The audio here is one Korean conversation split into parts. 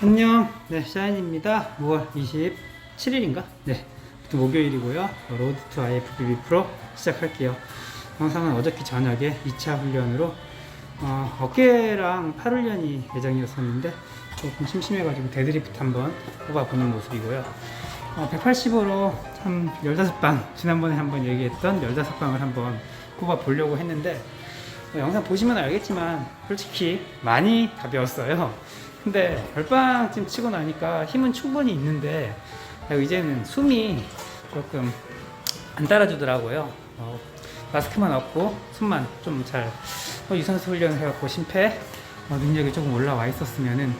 안녕. 네, 샤인입니다. 5월 27일인가? 네. 또 목요일이고요. 로드 투 IFBB 프로 시작할게요. 영상은 어저께 저녁에 2차 훈련으로 어, 어깨랑 팔 훈련이 예정이었었는데 조금 심심해가지고 데드리프트 한번 뽑아보는 모습이고요. 어, 180으로 한 15방, 지난번에 한번 얘기했던 15방을 한번 뽑아보려고 했는데 어, 영상 보시면 알겠지만 솔직히 많이 가벼웠어요. 근데 별방쯤 치고 나니까 힘은 충분히 있는데 아, 이제는 숨이 조금 안 따라주더라고요. 어, 마스크만 없고 숨만 좀잘 유산소 훈련을 해갖고 심폐 어, 능력이 조금 올라와 있었으면은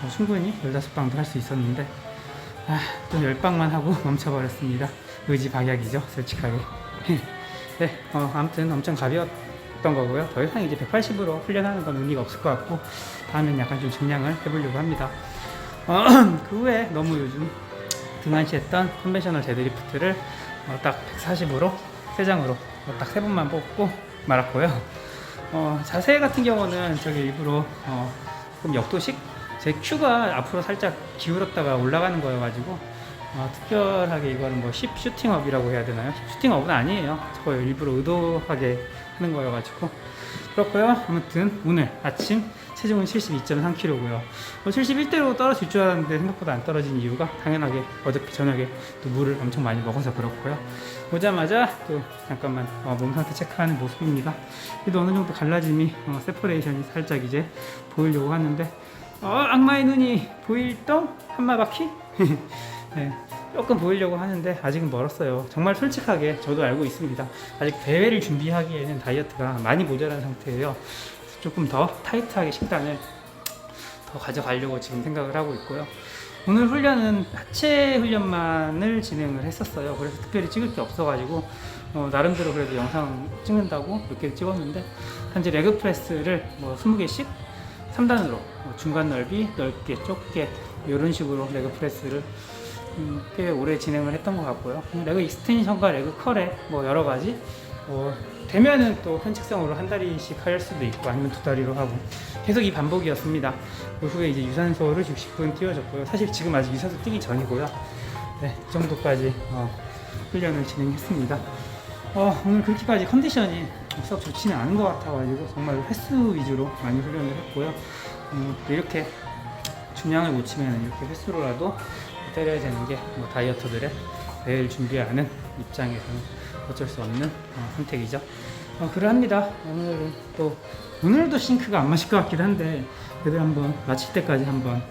어, 충분히 15방도 할 수 있었는데 아, 또 10방만 하고 멈춰버렸습니다. 의지 박약이죠, 솔직하게. 네, 어, 아무튼 엄청 가벼웠 던 거고요. 더 이상 이제 180으로 훈련하는 건 의미가 없을 것 같고, 다음엔 약간 좀 증량을 해보려고 합니다. 어, 그 후에 너무 요즘 등한시했던 컨벤셔널 데드리프트를 어, 딱 140으로, 세장으로 어, 딱세 번만 뽑고 말았고요. 어, 자세 같은 경우는 저기 일부러 어, 조금 역도식 제 큐가 앞으로 살짝 기울었다가 올라가는 거여가지고 어, 특별하게 이거는 뭐10 슈팅업이라고 해야 되나요? 10 슈팅업은 아니에요. 저거 일부러 의도하게 하는 거여가지고 그렇고요. 아무튼 오늘 아침 체중은 72.3kg고요. 뭐 71대로 떨어질 줄 알았는데 생각보다 안 떨어진 이유가 당연하게 어저께 저녁에 또 물을 엄청 많이 먹어서 그렇고요. 오자마자 또 잠깐만 어, 몸 상태 체크하는 모습입니다. 그래도 어느 정도 갈라짐이 어, 세퍼레이션이 살짝 이제 보이려고 하는데 어, 악마의 눈이 보일 동 한마바퀴? 네, 조금 보이려고 하는데 아직은 멀었어요. 정말 솔직하게 저도 알고 있습니다. 아직 대회를 준비하기에는 다이어트가 많이 모자란 상태예요. 조금 더 타이트하게 식단을 더 가져가려고 지금 생각을 하고 있고요. 오늘 훈련은 하체 훈련만을 진행을 했었어요. 그래서 특별히 찍을 게 없어가지고 어, 나름대로 그래도 영상 찍는다고 몇 개를 찍었는데 현재 레그 프레스를 뭐 20개씩 3단으로 중간 넓이 넓게 좁게 이런 식으로 레그 프레스를 음, 꽤 오래 진행을 했던 것 같고요. 레그 익스텐션과 레그 컬에 뭐 여러 가지 뭐 되면은 또 편측성으로 한 다리씩 할 수도 있고 아니면 두 다리로 하고 계속 이 반복이었습니다. 그 후에 이제 유산소를 60분 띄워줬고요. 사실 지금 아직 유산소 뛰기 전이고요. 네, 이 정도까지 어, 훈련을 진행했습니다. 어, 오늘 그렇게까지 컨디션이 썩 좋지는 않은 것 같아가지고 정말 횟수 위주로 많이 훈련을 했고요. 음, 또 이렇게 중량을 못 치면 이렇게 횟수로라도 때려야 되는 게 뭐 다이어터들의 대회를 준비하는 입장에서는 어쩔 수 없는 어, 선택이죠. 어, 그러합니다. 오늘은 또 오늘도 싱크가 안 마실 것 같긴 한데 그래도 한번 마칠 때까지 한번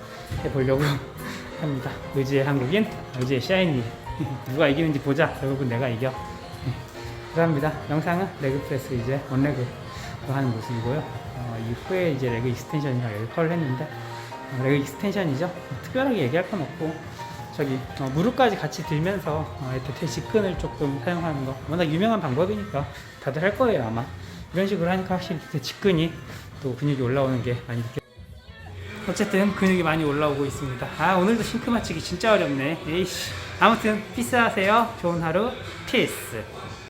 해보려고 합니다. 의지의 한국인, 의지의 샤이니 누가 이기는지 보자. 결국은 내가 이겨. 네, 그러합니다. 영상은 레그 프레스 이제 원레그 하는 모습이고요. 어, 이후에 이제 레그 익스텐션이랑 레그 컬을 했는데 어, 레그 익스텐션이죠. 특별하게 얘기할 건 없고 저기 어, 무릎까지 같이 들면서 어, 이렇게 직근을 조금 사용하는 거. 워낙 유명한 방법이니까 다들 할 거예요 아마. 이런 식으로 하니까 확실히 그 직근이 또 근육이 올라오는 게 많이 느껴 어쨌든 근육이 많이 올라오고 있습니다. 아 오늘도 싱크 맞추기 진짜 어렵네. 에이씨. 아무튼 피스 하세요. 좋은 하루. 피스